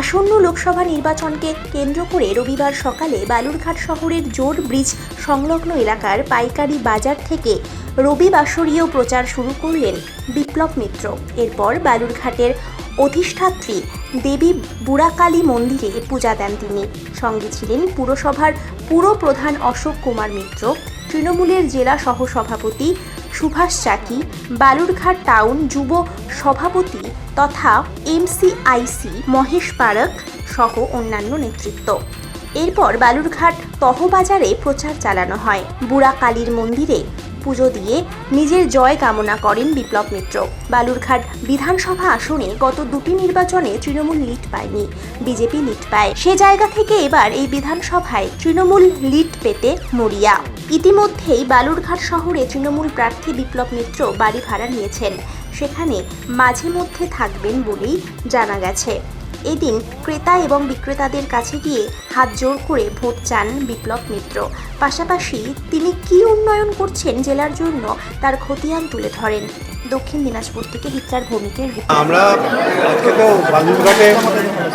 আসন্ন লোকসভা নির্বাচনকে কেন্দ্র করে রবিবার সকালে বালুরঘাট শহরের জোর ব্রিজ সংলগ্ন এলাকার পাইকারি বাজার থেকে রবিবাসরীয় প্রচার শুরু করলেন বিপ্লব মিত্র। এরপর বালুরঘাটের অধিষ্ঠাত্রী দেবী বুড়াকালী মন্দিরে পূজা দেন তিনি। সঙ্গে ছিলেন পুরসভার পুরপ্রধান অশোক কুমার মিত্র। তৃণমূলের জেলা সহসভাপতি সুভাষ চাকি বালুরঘাট টাউন যুব সভাপতি তথা এমসিআইসি মহেশ পারক সহ অন্যান্য নেতৃত্ব। এরপর বালুরঘাট তহবাজারে প্রচার চালানো হয়। বুড়াকালীর মন্দিরে পুজো দিয়ে নিজের জয় কামনা করেন বিপ্লব মিত্র। বালুরঘাট বিধানসভা আসনে গত দুটি নির্বাচনে তৃণমূল লিড পায়নি, বিজেপি লিড পায়। সে জায়গা থেকে এবার এই বিধানসভায় তৃণমূল লিড পেতে মরিয়া। ইতিমধ্যেই বালুরঘাট শহরে তৃণমূল প্রার্থী বিপ্লব মিত্র বাড়ি ভাড়া নিয়েছেন। সেখানে মাঝে মধ্যে থাকবেন বলেই জানা গেছে। এদিন ক্রেতা এবং বিক্রেতাদের কাছে গিয়ে হাত জোর করে ভোট চান বিপ্লব মিত্র। পাশাপাশি তিনি কি উন্নয়ন করছেন জেলার জন্য তার খতিয়ান তুলে ধরেন। দক্ষিণ দিনাজপুর থেকে হিটলার রিপোর্ট। আমরা আজকে তো বালুরঘাটে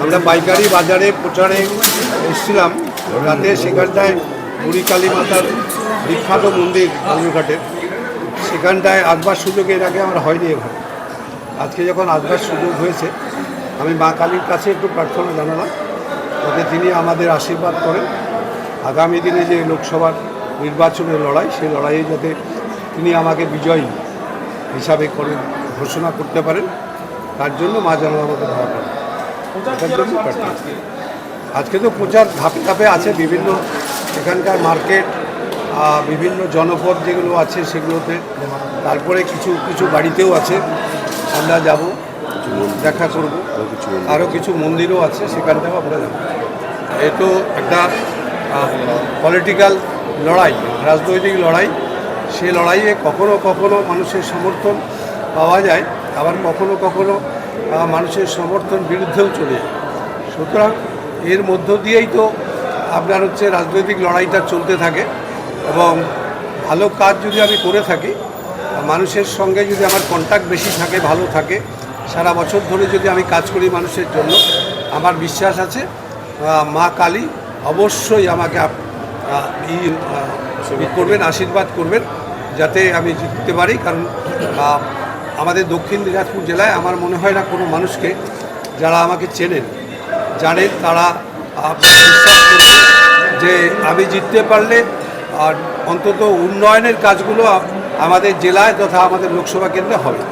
আমরা পাইকারি বাজারে প্রচারে এসেছিলাম। রাতে সেখানটায় বুড়ি কালী মাতার বিখ্যাত মন্দির বালুরঘাটে সেখানটায় আসবার সুযোগ এর আগে আমরা হয়নি এখানে আজকে যখন আসবার সুযোগ হয়েছে আমি মা কালীর কাছে একটু প্রার্থনা জানালাম যাতে তিনি আমাদের আশীর্বাদ করেন। আগামী দিনে যে লোকসভার নির্বাচনের লড়াই সেই লড়াইয়ে যাতে তিনি আমাকে বিজয়ী হিসাবে করে ঘোষণা করতে পারেন তার জন্য মা যেন আমাকে ধারা করেন। আজকে? তো প্রচার ধাপে ধাপে আছে বিভিন্ন এখানকার মার্কেট বিভিন্ন জনপদ যেগুলো আছে সেগুলোতে তারপরে কিছু কিছু বাড়িতেও আছে। আমরা যাব। দেখা করব। আরও কিছু মন্দিরও আছে সেখানটাও আমরা যাব। এ তো একটা পলিটিক্যাল লড়াই রাজনৈতিক লড়াই। সে লড়াইয়ে কখনো কখনো মানুষের সমর্থন পাওয়া যায় আবার কখনো কখনো মানুষের সমর্থন বিরুদ্ধেও চলে যায়। সুতরাং এর মধ্য দিয়েই তো আপনার হচ্ছে রাজনৈতিক লড়াইটা চলতে থাকে এবং ভালো কাজ যদি আমি করে থাকি মানুষের সঙ্গে যদি আমার কন্ট্যাক্ট বেশি থাকে ভালো থাকে সারা বছর ধরে যদি আমি কাজ করি মানুষের জন্য আমার বিশ্বাস আছে মা কালী অবশ্যই আমাকে ই করবেন আশীর্বাদ করবেন যাতে আমি জিততে পারি। কারণ আমাদের দক্ষিণ দিনাজপুর জেলায় আমার মনে হয় না কোনো মানুষকে যারা আমাকে চেনেন জানেন তারা বিশ্বাস করবে যে আমি জিততে পারলে আর অন্তত উন্নয়নের কাজগুলো আমাদের জেলায় তথা আমাদের লোকসভা কেন্দ্রে হবে।